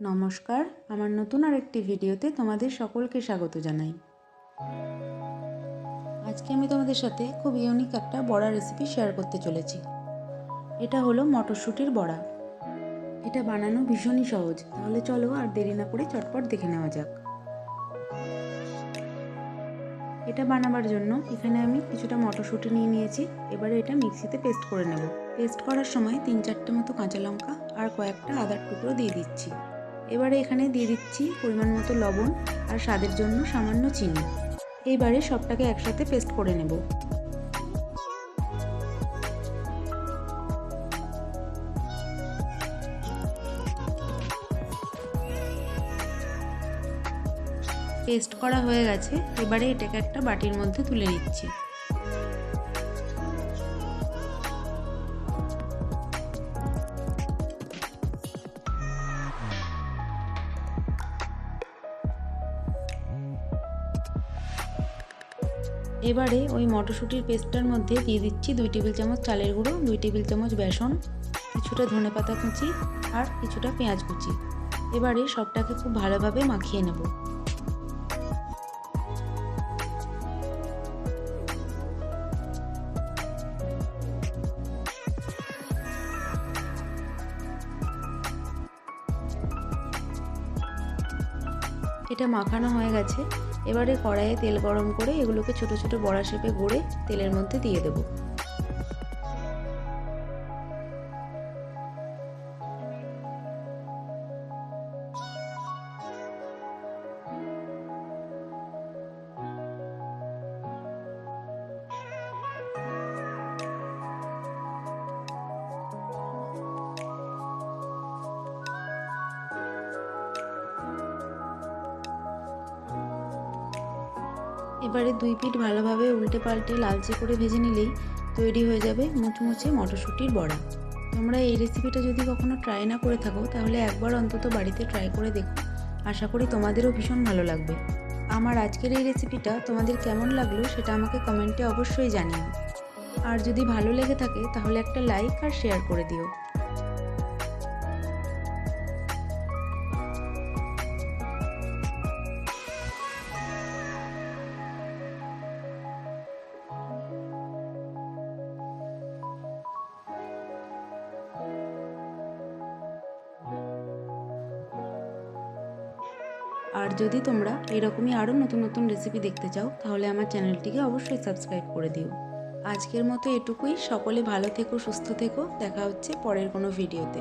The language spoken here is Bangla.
নমস্কার, আমার নতুন আরেকটি ভিডিওতে তোমাদের সকলকে স্বাগত জানাই। আজকে আমি তোমাদের সাথে খুব ইউনিক একটা বড়া রেসিপি শেয়ার করতে চলেছি। এটা হলো মটরশুঁটির বড়া। এটা বানানো ভীষণই সহজ, তাহলে চলো আর দেরি না করে চটপট দেখে নেওয়া যাক। এটা বানাবার জন্য এখানে আমি কিছুটা মটরশুঁটি নিয়ে নিয়েছি, এবারে এটা মিক্সিতে পেস্ট করে নেব। পেস্ট করার সময় তিন চারটে মতো কাঁচা লঙ্কা আর কয়েকটা আদার টুকরো দিয়ে দিচ্ছি। এবারে এখানে দিয়ে দিচ্ছি পরিমাণ মতো লবণ আর স্বাদের জন্য সামান্য চিনি। এইবারে সবটাকে একসাথে পেস্ট করে নেব। পেস্ট করা হয়ে গেছে। এবারে এটাকে একটা বাটির মধ্যে তুলে নিচ্ছি। এবারে ওই মটরশুঁটির পেস্টটার মধ্যে দিয়ে দিচ্ছি দুই টেবিল চামচ চালের গুঁড়ো, দুই টেবিল চামচ বেসন, কিছুটা ধনে পাতা কুচি আর কিছুটা পেঁয়াজ কুচি। এবারে সবটাকে খুব ভালোভাবে মাখিয়ে নেব। এটা মাখানো হয়ে গেছে। এবারে কড়াইয়ে তেল গরম করে এগুলোকে ছোট ছোট বড়া শেপে গড়ে তেলের মধ্যে দিয়ে দেবো। এবারে দুই পিঠ ভালোভাবে উল্টে পাল্টে লালচে করে ভেজে নিলেই তৈরি হয়ে যাবে মুচমুচে মটরশুঁটির বড়া। তোমরা এই রেসিপিটা যদি কখনো ট্রাই না করে থাকো, তাহলে একবার অন্তত বাড়িতে ট্রাই করে দেখো। আশা করি তোমাদেরও ভীষণ ভালো লাগবে। আমার আজকের এই রেসিপিটা তোমাদের কেমন লাগল সেটা আমাকে কমেন্টে অবশ্যই জানিও। আর যদি ভালো লেগে থাকে, তাহলে একটা লাইক আর শেয়ার করে দিও। আর যদি তোমরা এরকমই আরও নতুন নতুন রেসিপি দেখতে চাও, তাহলে আমার চ্যানেলটিকে অবশ্যই সাবস্ক্রাইব করে দিও। আজকের মতো এটুকুই। সকলে ভালো থেকো, সুস্থ থেকো। দেখা হচ্ছে পরের কোনো ভিডিওতে